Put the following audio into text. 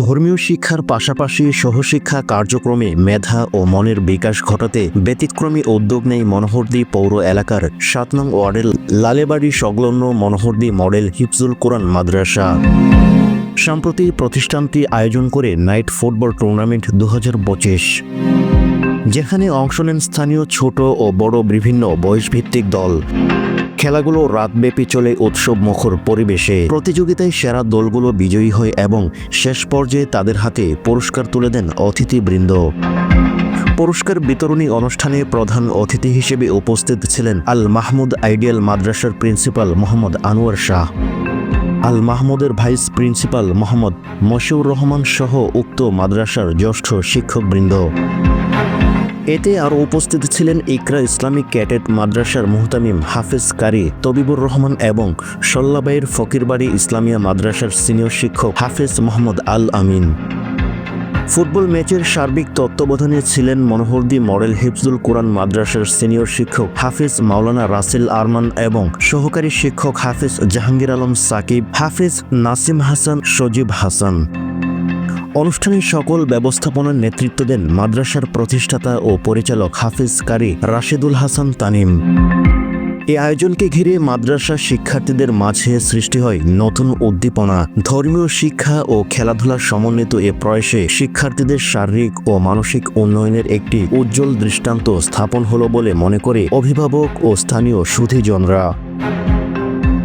ধর্মীয় শিক্ষার পাশাপাশি সহশিক্ষা কার্যক্রমে মেধা ও মনের বিকাশ ঘটাতে ব্যতিক্রমী উদ্যোগ নেই মনোহরদী পৌর এলাকার সাত নং ওয়ার্ডের লালেবাড়ি সংলগ্ন মনোহরদী মডেল হিফজুল কোরআন মাদ্রাসা। সম্প্রতি প্রতিষ্ঠানটি আয়োজন করে নাইট ফুটবল টুর্নামেন্ট দু হাজার পঁচিশ। যেখানে অংশ নেন স্থানীয় ছোট ও বড় বিভিন্ন বয়সভিত্তিক দল। খেলাগুলো রাতব্যাপী চলে উৎসব মুখর পরিবেশে। প্রতিযোগিতায় সেরা দলগুলো বিজয়ী হয় এবং শেষ পর্যায়ে তাদের হাতে পুরস্কার তুলে দেন অতিথিবৃন্দ। পুরস্কার বিতরণী অনুষ্ঠানে প্রধান অতিথি হিসেবে উপস্থিত ছিলেন আল মাহমুদ আইডিয়াল মাদ্রাসার প্রিন্সিপাল মোহাম্মদ আনোয়ার শাহ। আল মাহমুদের ভাইস প্রিন্সিপাল মোহাম্মদ মশিউর রহমান সহ উক্ত মাদ্রাসার জ্যেষ্ঠ শিক্ষকবৃন্দ। এতে আরও উপস্থিত ছিলেন ইকরা ইসলামিক ক্যাডেট মাদ্রাসার মুহতামিম হাফেজ কারি, তবিবুর রহমান এবং সল্লাবাইয়ের ফকিরবাড়ি ইসলামিয়া মাদ্রাসার সিনিয়র শিক্ষক হাফেজ মোহাম্মদ আল আমিন। ফুটবল ম্যাচের সার্বিক তত্ত্বাবধানে ছিলেন মনোহরদি মডেল হিফজুল কোরআন মাদ্রাসার সিনিয়র শিক্ষক হাফিজ মাওলানা রাসেল আরমান এবং সহকারী শিক্ষক হাফিজ জাহাঙ্গীর আলম সাকিব, হাফিজ নাসিম হাসান, সজীব হাসান। অনুষ্ঠানের সকল ব্যবস্থাপনার নেতৃত্ব দেন মাদ্রাসার প্রতিষ্ঠাতা ও পরিচালক হাফিজ কারি রাশেদুল হাসান তানিম। এই আয়োজনকে ঘিরে মাদ্রাসা শিক্ষার্থীদের মাঝে সৃষ্টি হয় নতুন উদ্দীপনা। ধর্মীয় শিক্ষা ও খেলাধুলার সমন্বিত এ প্রয়াসে শিক্ষার্থীদের শারীরিক ও মানসিক উন্নয়নের একটি উজ্জ্বল দৃষ্টান্ত স্থাপন হলো বলে মনে করে অভিভাবক ও স্থানীয় সুধীজনরা।